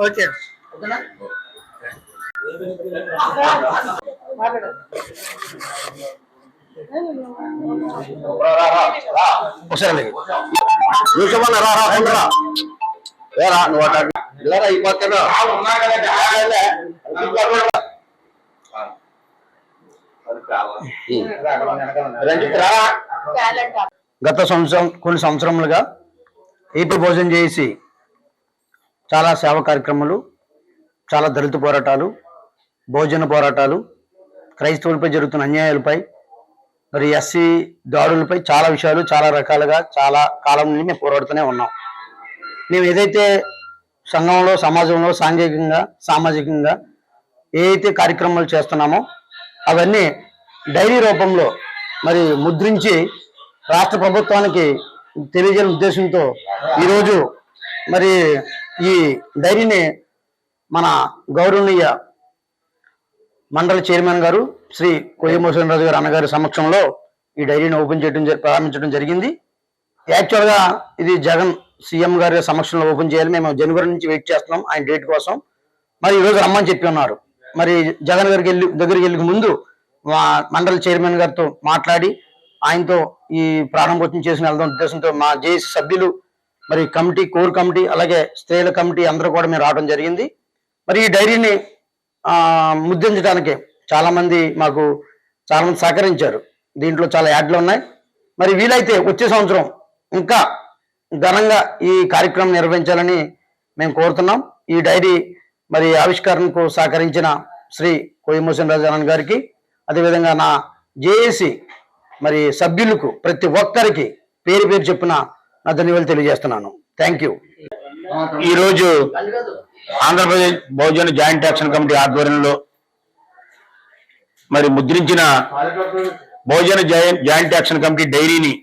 Okay మాట్లాడు ఒకసారి చూసమన్నా రా రా కొండరా ఏరా నువ్వు అట్లా ఇలారా ఈ పక్కన రంజిత్ రా గత సంవత్సరం కొన్ని సంవత్సరములుగా ఏపీ భోజనం చేసి చాలా సేవ కార్యక్రమాలు చాలా దళిత పోరాటాలు భోజన పోరాటాలు క్రైస్తవులపై జరుగుతున్న అన్యాయాలపై మరి ఎస్సీ దాడులపై చాలా విషయాలు చాలా రకాలుగా చాలా కాలం నుండి మేము పోరాడుతూనే ఉన్నాం. మేము ఏదైతే సంఘంలో సమాజంలో సాంఘికంగా సామాజికంగా ఏ అయితే కార్యక్రమాలు చేస్తున్నామో అవన్నీ డైరీ రూపంలో మరి ముద్రించి రాష్ట్ర ప్రభుత్వానికి తెలియజేయని ఉద్దేశంతో ఈరోజు మరి ఈ డైరీని మన గౌరవనీయ మండల చైర్మన్ గారు శ్రీ కొయ్యమోహన్ రాజు గారు అన్నగారి సమక్షంలో ఈ డైరీని ఓపెన్ చేయడం జరి- ప్రారంభించడం జరిగింది. యాక్చువల్గా ఇది జగన్ సీఎం గారి సమక్షంలో ఓపెన్ చేయాలి. మేము జనవరి నుంచి వెయిట్ చేస్తున్నాం ఆయన డేట్ కోసం. మరి ఈరోజు రమ్మని చెప్పి ఉన్నారు. మరి జగన్ గారికి వెళ్ళి దగ్గరికి వెళ్ళక ముందు మండల చైర్మన్ గారితో మాట్లాడి ఆయనతో ఈ ప్రారంభోత్సవం చేసిన వెళ్దాం ఉద్దేశంతో మా జేఏసీ సభ్యులు మరి కమిటీ కోర్ కమిటీ అలాగే స్త్రీల కమిటీ అందరూ కూడా మేము రావడం జరిగింది. మరి ఈ డైరీని ముద్రించడానికి చాలామంది మాకు చాలామంది సహకరించారు. దీంట్లో చాలా యాడ్లు ఉన్నాయి. మరి వీలైతే వచ్చే సంవత్సరం ఇంకా ఘనంగా ఈ కార్యక్రమం నిర్వహించాలని మేము కోరుతున్నాం. ఈ డైరీ మరి ఆవిష్కరణకు సహకరించిన శ్రీ కోయమోసన్ రాజానన్ గారికి అదేవిధంగా నా జేఏసీ మరి సభ్యులకు ప్రతి ఒక్కరికి పేరు పేరు చెప్పిన నా ధన్యవాదాలు తెలియజేస్తున్నాను. థ్యాంక్ యూ ఈరోజు Andhra Pradesh Bahujan joint action committee ఆధ్వర్యంలో మరి ముద్రించిన Bahujan joint joint action committee డైరీని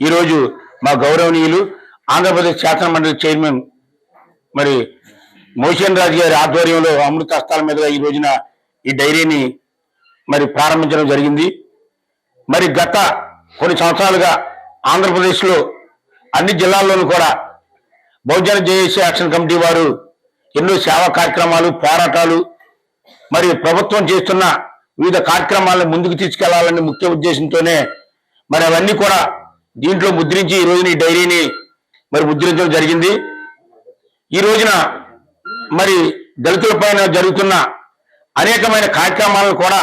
ఈరోజు మా గౌరవనీయులు ఆంధ్రప్రదేశ్ శాసనమండలి చైర్మన్ మరి మోషన్ రాజు గారి ఆధ్వర్యంలో అమృత హస్తాల మీదుగా ఈ రోజున ఈ డైరీని మరి ప్రారంభించడం జరిగింది. మరి గత కొన్ని సంవత్సరాలుగా ఆంధ్రప్రదేశ్లో అన్ని జిల్లాల్లోనూ కూడా బహుజన జేఏసీ యాక్షన్ కమిటీ వారు ఎన్నో సేవా కార్యక్రమాలు పోరాటాలు మరి ప్రభుత్వం చేస్తున్న వివిధ కార్యక్రమాలను ముందుకు తీసుకెళ్ళాలనే ముఖ్య ఉద్దేశంతోనే మరి అవన్నీ కూడా దీంట్లో ముద్రించి ఈ రోజున ఈ డైరీని మరి ముద్రించడం జరిగింది. ఈ రోజున మరి దళితుల పైన జరుగుతున్న అనేకమైన కార్యక్రమాలను కూడా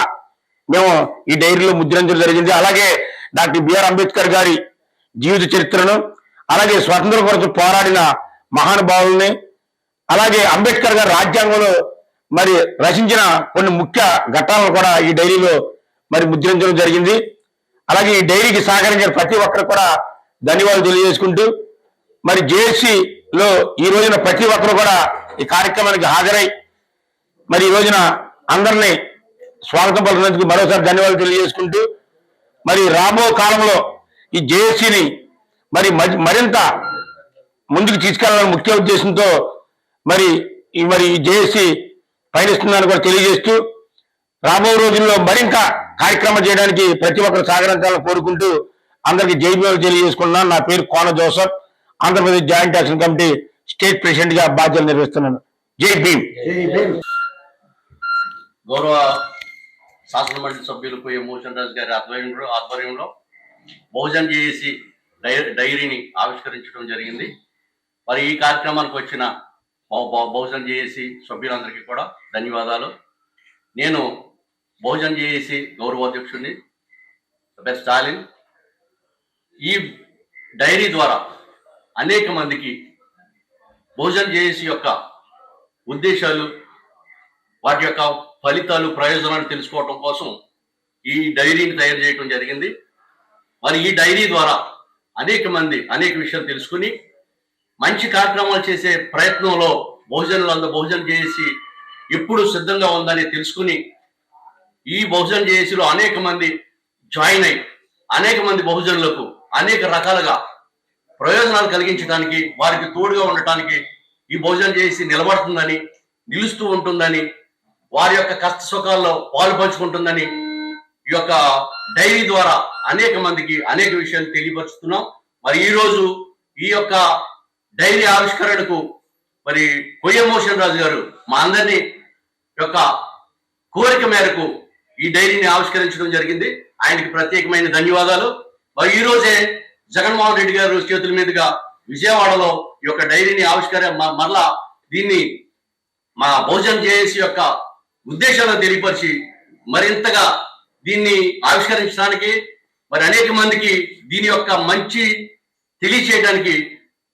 మేము ఈ డైరీలో ముద్రించడం జరిగింది. అలాగే డాక్టర్ బిఆర్ అంబేద్కర్ గారి జీవిత చరిత్రను అలాగే స్వతంత్ర కొరకు పోరాడిన మహానుభావుల్ని అలాగే అంబేద్కర్ గారి రాజ్యాంగంలో మరి రచించిన కొన్ని ముఖ్య ఘట్టాలను కూడా ఈ డైరీలో మరి ముద్రించడం జరిగింది. అలాగే ఈ డైరీకి సహకరించిన ప్రతి ఒక్కరు కూడా ధన్యవాదాలు తెలియజేసుకుంటూ మరి జేఏసీలో ఈ రోజున ప్రతి ఒక్కరు కూడా ఈ కార్యక్రమానికి హాజరై మరి ఈ రోజున అందరినీ స్వాగతం పలికినందుకు మరోసారి ధన్యవాదాలు తెలియజేసుకుంటూ మరి రాబో కాలంలో ఈ జేఏసీని మరి మ- మరింత ముందుకు తీసుకెళ్ళాలని ముఖ్య ఉద్దేశంతో మరి ఈ మరి ఈ జేఏసీ పయనిస్తుందని కూడా తెలియజేస్తూ రాబో రోజుల్లో మరింత కార్యక్రమం చేయడానికి ప్రతి ఒక్కరు సహకరించాలని కోరుకుంటూ అందరికీ జైబీలు తెలియజేసుకున్నాను నా పేరు Kona Joseph. Andhra Pradesh joint action committee state ప్రెసిడెంట్గా బాధ్యతలు నిర్వహిస్తున్నాను. జై భీమ్. గౌరవ శాసనమండలి సభ్యులు పోయే మోహన్ రాజు గారి ఆధ్వర్యంలో ఆధ్వర్యంలో బహుజన్ చేసి డైరీని ఆవిష్కరించడం జరిగింది. మరి ఈ కార్యక్రమానికి వచ్చిన బహు- బహుజన్ చేసి సభ్యులందరికీ కూడా ధన్యవాదాలు. నేను బహుజన్ చేసి గౌరవాధ్యక్షుడిని బెస్ట్ స్టాలిన్. ఈ డైరీ ద్వారా అనేక మందికి భోజనం జేఏసీ యొక్క ఉద్దేశాలు వాటి యొక్క ఫలితాలు ప్రయోజనాలు తెలుసుకోవటం కోసం ఈ డైరీని తయారు చేయడం జరిగింది. మరి ఈ డైరీ ద్వారా అనేక మంది అనేక విషయాలు తెలుసుకుని మంచి కార్యక్రమాలు చేసే ప్రయత్నంలో బహుజనులు అంద భోజనం చేసి ఎప్పుడు సిద్ధంగా ఉందని తెలుసుకుని ఈ భోజనం చేసిలో అనేక మంది జాయిన్ అయి అనేక మంది బహుజనులకు అనేక రకాలుగా ప్రయోజనాలు కలిగించడానికి వారికి తోడుగా ఉండటానికి ఈ భోజనం చేసి నిలబడుతుందని నిలుస్తూ ఉంటుందని వారి యొక్క కష్ట సుఖాల్లో పాలు పంచుకుంటుందని ఈ యొక్క డైరీ ద్వారా అనేక మందికి అనేక విషయాలు తెలియపరుస్తున్నాం. మరి ఈరోజు ఈ యొక్క డైరీ ఆవిష్కరణకు మరి కొయ్య మోషన్ రాజు గారు మా అందరినీ యొక్క కోరిక మేరకు ఈ డైరీని ఆవిష్కరించడం జరిగింది. ఆయనకి ప్రత్యేకమైన ధన్యవాదాలు. మరి ఈ రోజే జగన్మోహన్ రెడ్డి గారు చేతుల మీదుగా విజయవాడలో ఈ యొక్క డైరీని ఆవిష్కర మరలా దీన్ని మా బహుజన్ జేఏసీ యొక్క ఉద్దేశాలను తెలియపరిచి మరింతగా దీన్ని ఆవిష్కరించడానికి మరి అనేక మందికి దీని యొక్క మంచి తెలియచేయడానికి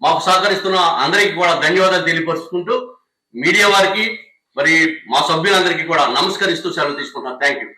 మాకు సహకరిస్తున్న అందరికీ కూడా ధన్యవాదాలు తెలియపరుచుకుంటూ మీడియా వారికి మరి మా సభ్యులందరికీ కూడా నమస్కరిస్తూ సెలవు తీసుకుంటాను థ్యాంక్ యూ